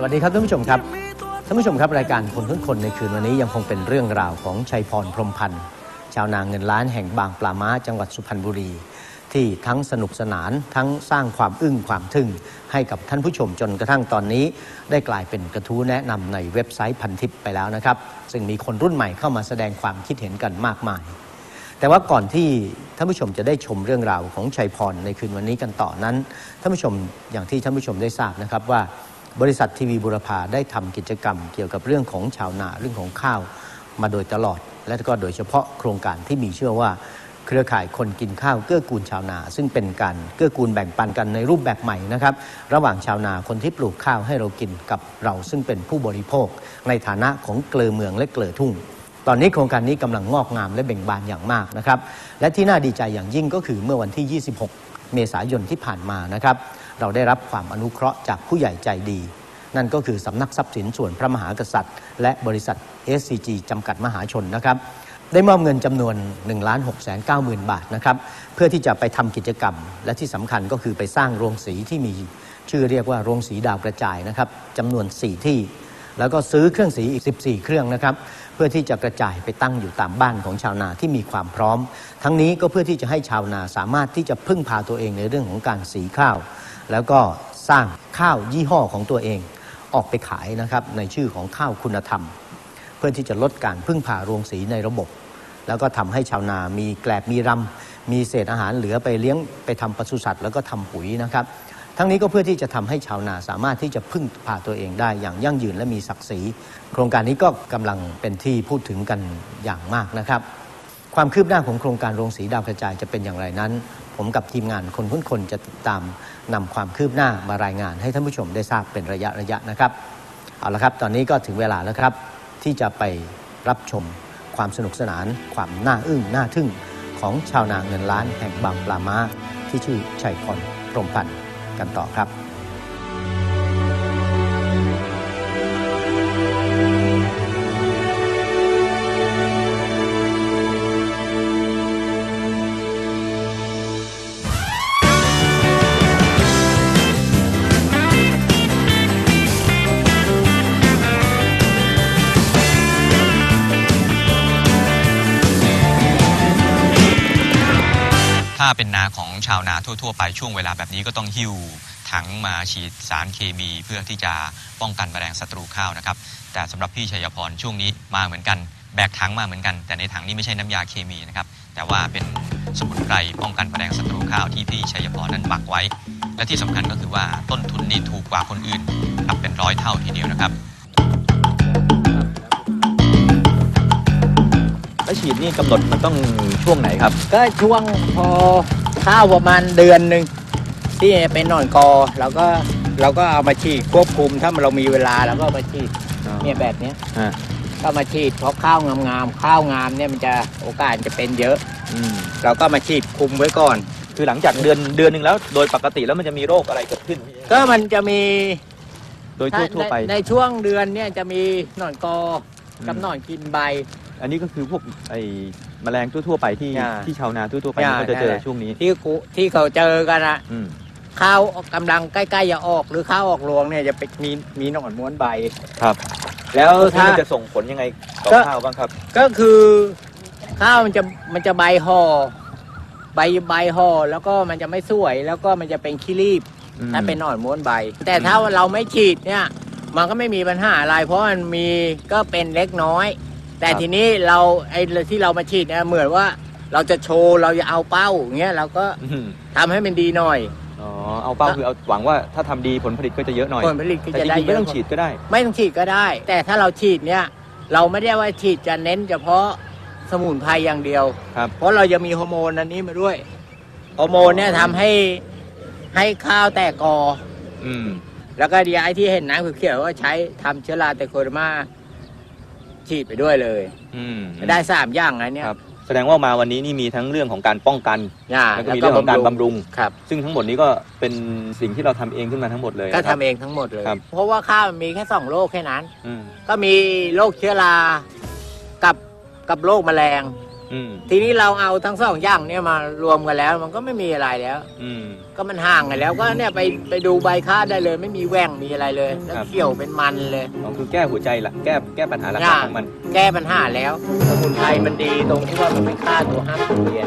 สวัสดีครับท่านผู้ชมครับท่านผู้ชมครับรายการคนทุกคนในคืนวันนี้ยังคงเป็นเรื่องราวของชัยพรพรมพันธ์ชาวนางเงินล้านแห่งบางปลาม้าจังหวัดสุพรรณบุรี ที่ทั้งสนุกสนานทั้งสร้างความอึ้งความทึ่ง ให้กับท่านผู้ชมจนกระทั่งตอนนี้ ได้กลายเป็นกระทู้แนะนำในเว็บไซต์พันทิปไปแล้วนะครับ ซึ่งมีคนรุ่นใหม่เข้ามาแสดงความคิดเห็นกันมากมาย แต่ว่าก่อนที่ท่านผู้ชมจะได้ชมเรื่องราวของชัยพรในคืนวันนี้กันต่อนั้นท่านผู้ชมอย่างที่ท่านผู้ชมได้ทราบนะครับว่า บริษัททีวีบุรพาได้ทำกิจกรรม เกี่ยวกับเรื่องของชาวนาเรื่องของข้าวมาโดยตลอด และก็โดยเฉพาะโครงการที่มีชื่อว่า เครือข่ายคนกินข้าวเกื้อกูลชาวนา ซึ่งเป็นการเกื้อกูลแบ่งปันกันในรูปแบบใหม่นะครับ ระหว่างชาวนาคนที่ปลูกข้าวให้เรากินกับเรา ซึ่งเป็นผู้บริโภค ในฐานะของเกลือเมืองและเกลือทุ่งตอนนี้โครงการนี้กำลังงอกงามและเบ่งบานอย่างมากนะครับและที่น่าดีใจอย่างยิ่งก็คือเมื่อวันที่ 26 เมษายนที่ผ่านมานะครับ เราได้รับความอนุเคราะห์จากผู้ใหญ่ใจดี นั่นก็คือสำนักทรัพย์สินส่วนพระมหากษัตริย์ และบริษัท SCG จำกัดมหาชนนะครับได้มอบเงินจำนวน1 6 9 0 0 0 0บาทนะครับเพื่อที่จะไปทำกิจกรรม และที่สำคัญก็คือไปสร้างโรงสีที่มีชื่อเรียกว่าโรงสีดาวกระจายนะครับจำนวน 4 ที่ แล้วก็ซื้อเครื่องสีอีก 14 เครื่องนะครับเพื่อที่จะกระจายไปตั้งอยู่ตามบ้านของชาวนาที่มีความพร้อม ทั้งนี้ก็เพื่อที่จะให้ชาวนาสามารถที่จะพึ่งพาตัวเองในเรื่องของการสีข้าว แล้วก็สร้างข้าวยี่ห้อของตัวเอง ออกไปขายนะครับในชื่อของข้าวคุณธรรม เพื่อที่จะลดการพึ่งพาโรงสีในระบบ แล้วก็ทำให้ชาวนามีแกลบมีรำมีเศษอาหารเหลือไปเลี้ยงไปทำปศุสัตว์แล้วก็ทำปุ๋ยนะครับ ทั้งนี้ก็เพื่อที่จะทำให้ชาวนาสามารถที่จะพึ่งพาตัวเองได้อย่างยั่งยืนและมีศักดิ์ศรีโครงการนี้ก็กำลังเป็นที่พูดถึงกันอย่างมากนะครับความคืบหน้าของโครงการโรงสีดาวกระจายจะเป็นอย่างไรนั้น ผมกับทีมงานคนคุ้นคนจะติดตามนำความคืบหน้ามารายงานให้ท่านผู้ชมได้ทราบเป็นระยะระยะนะครับเอาละครับ ตอนนี้ก็ถึงเวลาแล้วครับ ที่จะไปรับชมความสนุกสนาน ความน่าอึ้งน่าทึ่งของชาวนาเงินล้านแห่งบางปลามาที่ชื่อชัยพรพรมพันธ์กันต่อครับ ถ้าเป็นนาของชาวนาทั่ว ๆ ไปช่วงเวลาแบบนี้ก็ต้องหิ้วถังมาฉีดสารเคมีเพื่อที่จะป้องกันแมลงศัตรูข้าวนะครับ แต่สำหรับพี่ชัยพรช่วงนี้มาเหมือนกัน แบกถังมาเหมือนกัน แต่ในถังนี้ไม่ใช่น้ำยาเคมีนะครับ แต่ว่าเป็นสมุนไพรป้องกันแมลงศัตรูข้าวที่พี่ชัยพรนั้นหมักไว้ และที่สำคัญก็คือว่าต้นทุนนี่ถูกกว่าคนอื่นครับเป็นร้อยเท่าทีเดียวนะครับ แล้วฉีดนี่กำหนดมันต้องช่วงไหนครับ ก็ช่วงพอข้าวประมาณเดือนหนึ่งที่เป็นหนอนกอเราก็เราก็เอามาฉีดควบคุมถ้าเรามีเวลาเราก็เอามาฉีดเนี่ยแบบเนี้ยก็มาฉีดเพราะข้าวงามๆข้าวงามเนี่ยมันจะโอกาสจะเป็นเยอะ อืมเราก็มาฉีดคุมไว้ก่อน คือหลังจากเดือนเดือนหนึ่งแล้ว โดยปกติแล้วมันจะมีโรคอะไรเกิดขึ้น ก็มันจะมีโดยทั่วไป ในในช่วงเดือนเนี่ยจะมีหนอนกอกับอืม หนอนกินใบ อันนี้ก็คือพวกไอ้แมลงทั่วๆไปที่อ่าที่ชาวนาทั่วๆไปอ่าก็จะเจนั่นอแหละ ช่วงนี้ที่กูที่เขาเจอกันอะอืมข้าวกำลังใกล้ๆจะออก หรือข้าวออกรวงเนี่ยจะไปมีมีหนอนม้วนใบ ครับ แล้วถ้าถ้า มันจะส่งผลยังไงต่อก็ ข้าวบ้างครับ ก็คือข้าวมันจะมันจะใบห่อใบใบห่อแล้วก็มันจะไม่สวยแล้วก็มันจะเป็นขี้รีบ อืมถ้าเป็นหนอนม้วนใบ แต่ถ้าเราไม่ฉีดเนี่ย มันก็ไม่มีปัญหาอะไร เพราะมันมีก็เป็นเล็กน้อย แต่ทีนี้เราไอ้ที่เรามาฉีดเนี่ยเหมือนว่าเราจะโชว์เราจะเอาเป้าอย่างเงี้ยเราก็อืมทำให้มันดีหน่อย อ๋อเอาเป้าคือเอาหวังว่าถ้าทำดีผลผลิตก็จะเยอะหน่อย ผลผลิตก็แต่จะจได้ริงๆเยไม่อะต้องฉีดก็ได้ ไม่ต้องฉีดก็ได้ แต่ถ้าเราฉีดเนี่ย เราไม่ได้ว่าฉีดจะเน้นเฉพาะสมุนไพรอย่างเดียว ครับ เพราะเราจะมีฮอร์โมนอันนี้มาด้วยฮอร์โมนเนี่ยทำให้ให้ข้าวแตกกอ อืม แล้วก็ดีไอที่เห็นน้ำเขียวๆก็ใช้ทำเชื้อราไตโคเดอร์มา ฉีดไปด้วยเลย อืมได้สามอย่างนะเนี่ยครับ แสดงว่ามาวันนี้นี่มีทั้งเรื่องของการป้องกันอ่าแล้วก็มีเรื่องของการบำรุง ครับ ซึ่งทั้งหมดนี้ก็เป็นสิ่งที่เราทำเองขึ้นมาทั้งหมดเลยก็นะครับทำเองทั้งหมดเลย ครับ เพราะว่าข้าวมันมีแค่สองโรคแค่นั้น อืมก็มีโรคเชื้อรา กับกับโรคแมลง อืมทีนี้เราเอาทั้งสองอย่างเนี่ยมารวมกันแล้ว มันก็ไม่มีอะไรแล้ว อืม ก็มันห่างกันแล้วก็เนี่ยไปไปดูใบค้าได้เลย ไม่มีแหว่งมีอะไรเลย แล้วครับ เขียวเป็นมันเลย อ๋อคือแก้หัวใจละแก้แก้ปัญหาหลักอ่าๆของมัน แก้ปัญหาแล้วสมุนไพรมันดีตรงที่ว่ามันไม่ฆ่าตัวห้ามตัวเรียน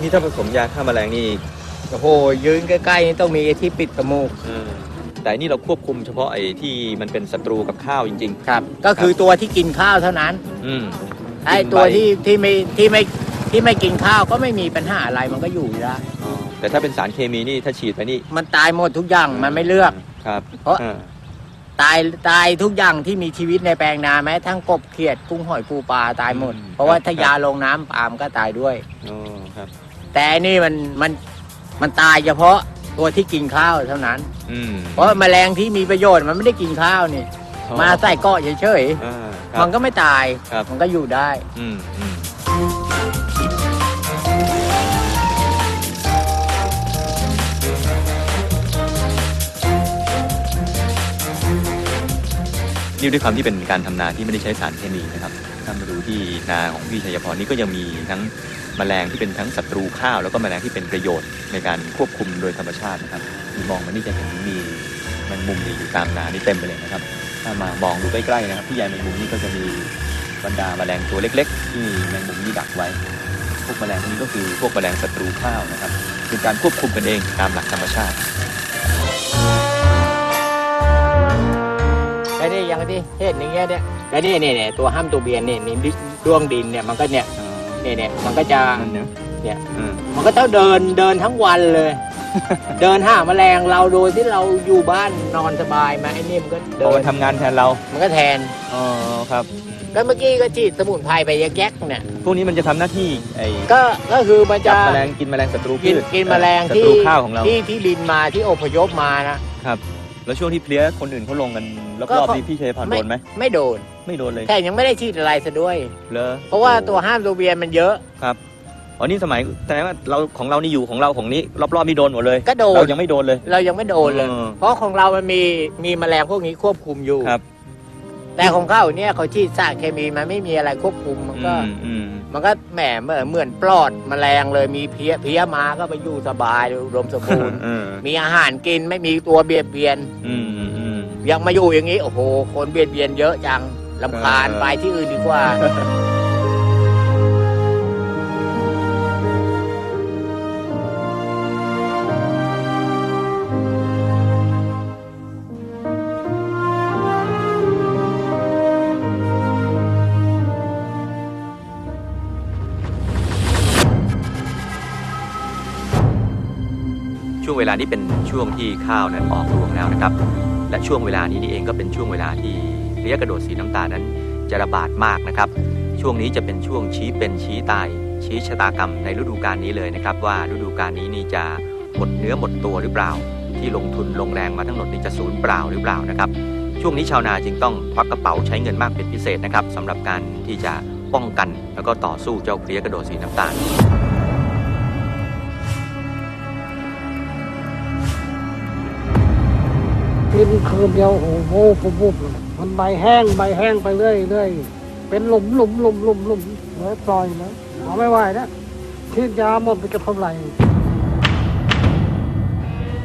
นี่ถ้าผสมยาฆ่าแมลงนี่ โอ้โหยืนใกล้ๆนี่ต้องมีไอ้ที่ปิดจมูกเออ แต่อันนี่เราควบคุมเฉพาะไอ้ที่มันเป็นศัตรูกับข้าวจริง ครับ ก็คือตัวที่กินข้าวเท่านั้น ๆ อืม ไอ้ตัวที่ที่ไม่ที่ไม่ที่ไม่กินข้าวก็ไม่มีปัญหาอะไรมันก็อยู่ได้อ๋อแต่ถ้าเป็นสารเคมีนี่ถ้าฉีดไปนี่มันตายหมดทุกอย่างมันไม่เลือก ครับเพราะ อ่าตายตายทุกอย่างที่มีชีวิตในแปลงนาแม้ทั้งกบเขียดกุ้งหอยปูปลาตายหมด เพราะว่าถ้ายาลงน้ำปลามนก็ตายด้วย อ๋อครับ แต่อันนี่มันมันมันตายเฉพาะตัวที่กินข้าวเท่านั้น อืมเพราะแมลงที่มีประโยชน์มันไม่ได้กินข้าวนี่ มาใส่เกาะเฉยอ่าคๆ รับมันก็ไม่ตาย ครับ มันก็อยู่ได้ อืมอืมนี่ด้วยความที่เป็นการทำนาที่ไม่ได้ใช้สารเคมีนะครับ ถ้ามาดูที่นาของพี่ชัยพรนี่ก็ยังมีทั้งแมลงที่เป็นทั้งศัตรูข้าว แล้วก็แมลงที่เป็นประโยชน์ในการควบคุมโดยธรรมชาตินะครับ มีมองมานี่จะเห็นมีแมงมุมนี่อยู่ตามนานี่เต็มไปเลยนะครับ ถ้ามามองดูใกล้ๆนะครับที่ใยแมงมุมนี่ก็จะมีบรรดาแมลงตัวเล็ก ๆ ที่แมงมุมนี่ดักไว้ พวกแมลงพวกนี้ก็คือพวกแมลงศัตรูข้าวนะครับ เป็นการควบคุมกันเองตามหลักธรรมชาติ ไอ้นี่อย่างที่เห็นอย่างเงี้ยเนี่ยไอ้นี่เนี่ยเนี่ยตัวห้ามตัวเบียนเนี่ยนี่ดวงดินเนี่ยมันก็เนี่ยเนี่ยเนี่ยมันก็จะนั่นเนอะเนี่ยอืมมันก็ต้องเดินเดินทั้งวันเลย เดินหาแมลงเราโดยที่เราอยู่บ้านนอนสบายมาไอ้นี่มันก็พเดิอนมันทำงานแทนเรา มันก็แทน อ๋อครับ แล้วเมื่อกี้ก็ฉีดสมุนไพรไปแยกๆเนี่ย พวกนี้มันจะทำหน้าที่ไอ้ก็ ก็คือมันจัจะบแมลงกินแมลงศัตรูกินพืชกินแมลงศัที่ตรูข้าวของเรา ที่ที่บินมาที่อพยพมานะครับแล้วช่วงที่เพลี้ยคนอื่นเขาลงกันรก็อบๆเขา นี่พี่ชัยพรไม่โดนไหม ไม่โดน ไม่โดนเลยแต่ยังไม่ได้ฉีดอะไรซะด้วยเลอเพราะว่าตัวห้ามตัวเบียนมันเยอะครับ อ๋อนี่สมัยแสดงว่าเราของเรานี่อยู่ของเราของนี้ รอบๆนี่โดนหมดเลยก็โดน เรายังไม่โดนเลย เรายังไม่โดนเลยเออเพราะของเรามันมีมีแมลงพวกนี้ควบคุมอยู่ ครับแต่ของเขาเนี่ยเขาฉีดสารเคมีมันไม่มีอะไรควบคุมมันก็ อืมอืมมันก็แหมเหมือนเหมือนปลอดแมลงเลยมีเพี้ยเพี้ยมาก็ไปอยู่สบายอุดมสมบูรณ์ เออมีอาหารกินไม่มีตัวเบียดเบียน อืมอืมยังมาอยู่อย่างนี้ โอ้โห คนเบียดเบียนเยอะจังลำคาญเออ ไปที่อื่นดีกว่า นี้เป็นช่วงที่ข้าวนั้นออกรวงแล้วนะครับ และช่วงเวลานี้นี่เองก็เป็นช่วงเวลาที่เพลี้ยกระโดดสีน้ำตาลนั้นจะระบาดมากนะครับ ช่วงนี้จะเป็นช่วงชี้เป็นชี้ตาย ชี้ชะตากรรมในฤดูกาลนี้เลยนะครับ ว่าฤดูกาลนี้นี่จะหมดเนื้อหมดตัวหรือเปล่า ที่ลงทุนลงแรงมาทั้งหมดนี่จะสูญเปล่าหรือเปล่านะครับ ช่วงนี้ชาวนาจึงต้องควักกระเป๋าใช้เงินมากเป็นพิเศษนะครับสำหรับการที่จะป้องกันแล้วก็ต่อสู้เจ้าเพลี้ยกระโดดสีน้ำตาล กินคืนเดียวโอ้โหปุ๊บปุ๊บเลยมันใบแห้งใบแห้งไปเรื่อยเรื่อยเป็นหลุมหลุมหลุมหลุมหลุมเลยปล่อยแล้วเอาไม่ไหวแล้วฉีดยาหมดไปจะเท่าไหร่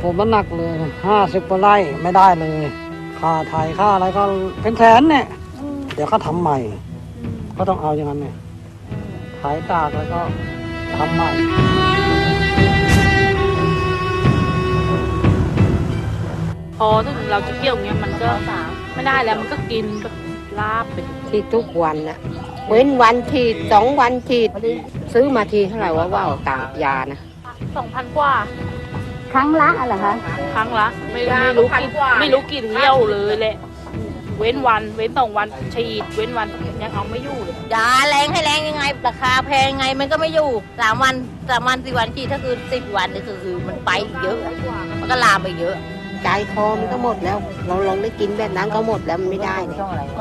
ผมมันหนักเลยห้าสิบกว่าไร่ไม่ได้เลยค่าไทยค่าอะไรก็เป็นแสนเนี่ย เดี๋ยวก็ทำใหม่ ก็ต้องเอาอย่างนั้นเนี่ยขายตากแล้วก็ทำใหม่ พอถ้าเราจะเกี่ยวเงี้ยมันก็ไม่ได้แล้วมันก็กินแบบลาบไปฉีดทุกวันนะเว้นวันฉีดสองวันฉีดซื้อมาทีเท่าไหร่ว่าว่าวต่างกับยานะสองพันกว่า ครั้งละอะไรคะครั้งละไม่ไม่รู้กี่ไม่รู้กี่เที่ยวเลยแหละเว้นวัน เว้นสองวันฉีด เว้นวันยังเอาไม่อยู่เลยยาแรงให้แรงยังไง ราคาแพงยังไงมันก็ไม่อยู่สามวันสามวันสี่วันที่ถ้าคือสิบวันนี่คือคือมันไปเยอะอะ มันก็ลามไปเยอะ ใจคอมันก็หมดแล้ว เราลองได้กินแบบนั้นก็หมดแล้วมันไม่ได้เลย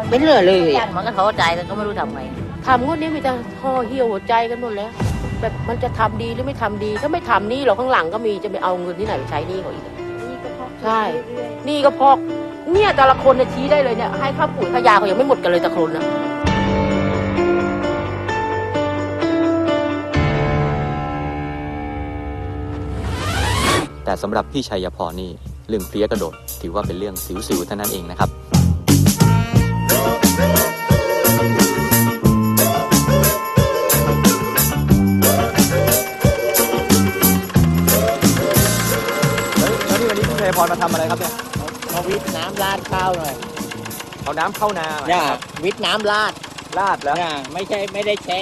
ไม่เหลือเลยอะมันก็ท้อใจแล้วก็ไม่รู้ทำไงทำงวดนี้มีแต่ห่อเหี่ยวหัวใจกันหมดแล้วแบบมันจะทำดีหรือไม่ทำดี ถ้าไม่ทำนี่เราข้างหลังก็มีจะไปเอาเงินที่ไหนไปใช้หนี่เขาอีกอะใช่หนี่ก็พอกเนี่ยแต่ละคนเนี่ยชี้ได้เลยเนี่ยให้ค่าปุ๋ยค่ายาเขายังไม่หมดกันเลยแต่ละคนนะแต่สำหรับพี่ชัยพรนี่ เรื่องเพลี้ยกระโดด ถือว่าเป็นเรื่องสิวๆเท่านั้นเองนะครับแล้วนี่วันนี้พี่ชัยพรมาทำอะไรครับเนี่ยมาวิทน้ำราดข้าวหน่อยเอาน้ำเข้านาเนี่ยวิทน้ำราดลาดแล้วเนี่ยไม่ใช่ไม่ได้แช่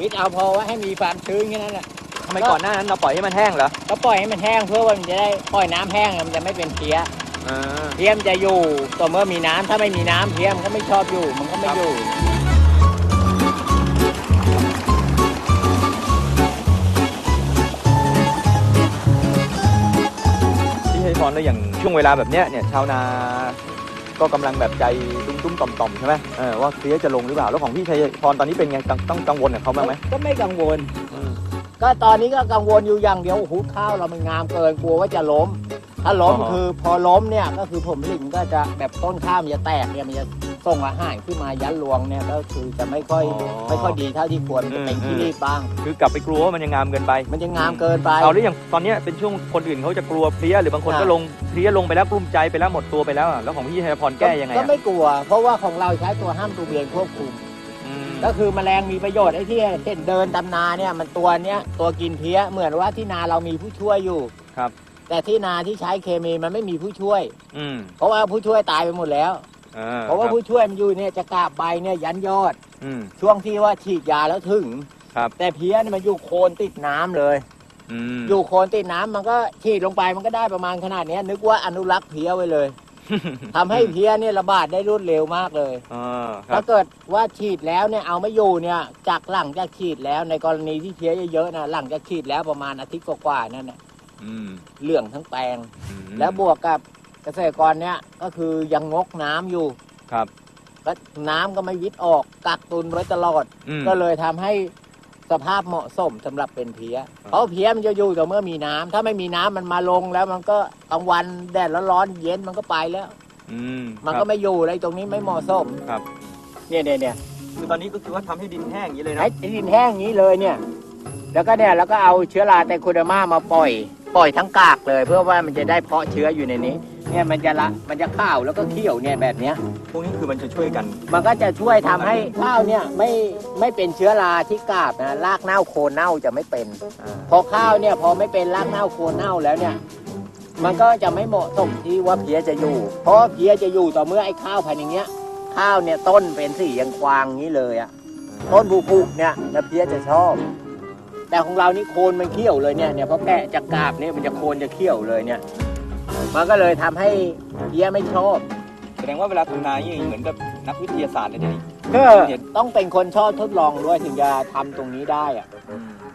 วิทเอาพอว่าให้มีความชื้นแค่นั้นแหละ ทำไมก่อนหน้านั้นเราปล่อยให้มันแห้งเหรอก็ปล่อยให้มันแห้งเพื่อว่ามันจะได้ปล่อยน้ำแห้งมันจะไม่เป็นเพี้ยอ่า เพี้ยมนจะอยู่ต่อเมื่อมีน้ำถ้าไม่มีน้ำเพี้ยมนก็ไม่ชอบอยู่มันก็ไม่อยู่ พี่ชัยพรแล้วอย่างช่วงเวลาแบบเนี้ยเนี่ยชาวนาก็กำลังแบบใจตุ้มๆต่อมๆใช่ไหมเออว่าเพลี้ยจะลงหรือเปล่าแล้วของพี่ชัยพรตอนนี้เป็นไงต้องต้องกังวลกับเขาบ้างไหมก็ไม่กังวลอืม ก็ตอนนี้ก็กังวลอยู่อย่างเดียวโอ้โหข้าวเรามันงามเกินกลัวว่าจะล้ม ถ้าล้มอ๋อ คือพอล้มเนี่ยก็คือผมลิงก็จะแบบต้นข้าวมันจะแตกเนี่ยมันจะส่งอาหารขึ้นมายันรวงเนี่ยก็คือจะไม่ค่อยไม่ค่อยดีเท่าที่ควรมันจะเป็นที่รีบบ้าง คือกลับไปกลัวว่ามันยังงามเกินไปมันจะงามเกินไป เอาหรืออย่างตอนเนี้ยเป็นช่วงคนอื่นเขาจะกลัวเพลี้ยหรือบางคนอ่าก็ลงเพลี้ยลงไปแล้วกลุ้มใจไปแล้วหมดตัวไปแล้วอะแล้วของพี่ชัยพรแก้ยังไงก็อะ ไม่กลัว เพราะว่าของเราใช้ตัวห้ามตัวเบียนควบคุมอืม ก็คือแมลงมีประโยชน์ไอ้ที่เห็นเดินตำนาเนี่ยมันตัวเนี้ยตัวกินเพี้ยเหมือนว่าที่นาเรามีผู้ช่วยอยู่ครับ แต่ที่นาที่ใช้เคมีมันไม่มีผู้ช่วย อืมเพราะว่าผู้ช่วยตายไปหมดแล้ว อ่เพราะว่าคบผู้ช่วยมันอยู่เนี่ยจะกาบใบเนี่ยยันยอด อืม ช่วงที่ว่าฉีดยาแล้วถึงครับ แต่เพี้ยเนี่ยมันอยู่โคนติดน้ำเลย อืมอยู่โคนติดน้ำมันก็ฉีดลงไปมันก็ได้ประมาณขนาดเนี้ยนึกว่าอนุรักษ์เพี้ยไว้เลย ทำให้เพี้ยเนี่ยระบาดได้รวดเร็วมากเลย อ่าครัถ้าบเกิดว่าฉีดแล้วเนี่ยเอาไม่อยู่เนี่ยจากหลังจากฉีดแล้วในกรณีที่เพี้ยเยอะๆนะหลังจากฉีดแล้วประมาณอาทิตย์กว่าๆนั่นนะอืมเหลืองทั้งแปลง อืมแล้วบวกกับเกษตรกรเนี่ยก็คือยังงกน้ำอยู่ครับก็น้ำก็ไม่วิทย์ออกกักตุนไว้ตลอด อืมก็เลยทำให้ สภาพเหมาะสมสำหรับเป็นเพี้ยเพราะเพี้ยมันจะอยู่แต่เมื่อมีน้ำถ้าไม่มีน้ำมันมาลงแล้วมันก็กลางวันแดดร้อนๆเย็นมันก็ไปแล้ว อืมมันคก็รับไม่อยู่อะไรตรงนี้ไม่เหมาะสมครับ เนี่ยเนี่ยเนี่ยคือตอนนี้ก็คือว่าทำให้ดินแห้งอย่างนี้เลยนะไอ้ดินแห้งอย่างนี้เลยเนี่ย แล้วก็เนี่ยแล้วก็เอาเชื้อราไตโคเดอร์มามาปล่อย ปล่อยทั้งกากเลยเพื่อว่ามันจะได้เพาะเชื้ออยู่ในนี้ เนี่ยมันจะละมันจะข้าวแล้วก็เขี้ยวเนี่ยแบบเนี้ย พวกนี้คือมันจะช่วยกันมันก็จะช่วยทำให้ข้าวเนี่ยไม่ไม่เป็นเชื้อราที่กาบนะรากเน่าโคนเน่าจะไม่เป็น อ่าพอข้าวเนี่ยพอไม่เป็นรากเน่าโคนเน่าแล้วเนี่ย มันก็จะไม่เหมาะสมที่ว่าเพี้ยจะอยู่ เพราะว่าเพี้ยจะอยู่ต่อเมื่อไอ้ข้าวพันธุ์อย่างเงี้ย ข้าวเนี่ยต้นเป็นสียังควางอย่างนี้เลยอะต้นผูกๆเนี่ยแล้วเพี้ยจะชอบ แต่ของเรานี่โคนมันเขี้ยวเลยเนี่ยเนี่ยพอแกะจากกาบเนี่ยมันจะโคนจะเขี้ยวเลยเนี่ย มันก็เลยทำให้เพี้ยไม่ชอบ แสดงว่าเวลาทำนานี่เหมือนกับนักวิทยาศาสตร์เลยทีนี้ก็ต้องเป็นคนชอบทดลองด้วยถึงจะทำตรงนี้ได้อะ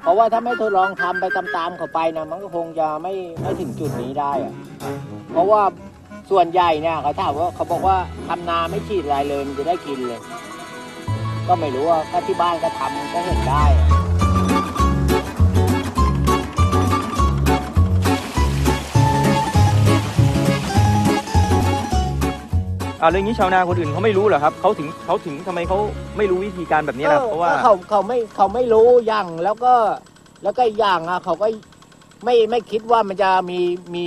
เพราะว่าถ้าไม่ทดลองทำไปตามๆเขาไปนะมันก็คงจะไม่ไม่ถึงจุดนี้ได้อะเพราะว่าส่วนใหญ่เนี่ยเขาถามว่าเขาบอกว่าทำนาไม่ฉีดอะไรเลยมันจะได้กินเลย ก็ไม่รู้ว่าก็ที่บ้านก็ทำก็เห็นได้อะ อ่าเรื่องนี้ชาวนาคนอื่นเขาไม่รู้เหรอครับเขาถึงเขาถึงทำไมเขาไม่รู้วิธีการแบบนี้ล่ะเพราะว่า ก็เขาเขาไม่เขาไม่รู้อย่างแล้วก็แล้วก็อย่างอะเขาก็ไม่ไม่คิดว่ามันจะมีมี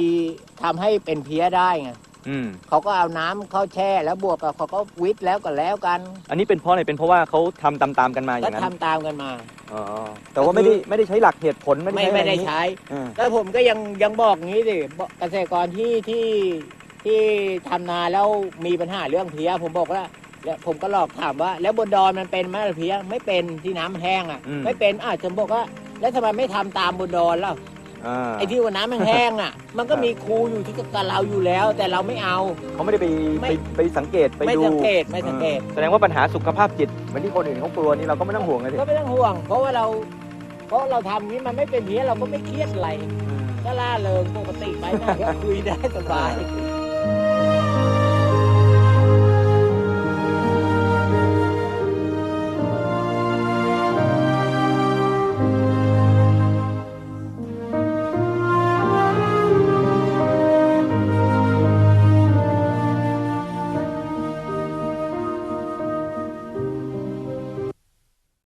ทำให้เป็นเพี้ยได้ไงอืม เขาก็เอาน้ำเข้าแช่แล้วบวกกับเขาก็วิทย์แล้วก็แล้วกันอันนี้เป็นเพราะอะไรเป็นเพราะว่าเขาทำตามๆกันมาอก็ย่างนั้นทำตามกันมา อ๋อแต่ว่าไม่ได้ไม่ได้ใช้หลักเหตุผลไม่ได้ไม่ใช้ไม่อะไรได้นี้ใช้อ่าแล้วผมก็ยังยังบอกงี้สิบอกเกษตรกรที่ที่ ที่ทำนาแล้วมีปัญหาเรื่องเพี้ย ผมบอกว่าแล้วผมก็หลอกถามว่า แล้วบนดอนมันเป็นไหมล่ะเพี้ยไม่เป็นที่น้ำมันแห้งอะไม่เป็นอะผมบอกว่า แล้วทำไมไม่ทำตามบนดอนล่ะอ่า ไอ้ที่ว่าน้ำมันแห้งอะ มันก็มีครูอยู่ที่กับเราอยู่แล้ว แต่เราไม่เอา เขาไม่ได้ไปไม่ ไปไปสังเกตไปไม่ดูสังเกตไม่สังเกต แสดงว่าปัญหาสุขภาพจิตเหมือนที่คนอื่นเขากลัวนี่เราก็ไม่ต้องห่วงเลยสิก็ไม่ต้องห่วง เพราะว่าเรา เพราะเราทำนี้มันไม่เป็นเพี้ยเราก็ไม่เครียดอะไร ก็ล่าเริงปกติไปนะก็คุยได้สบาย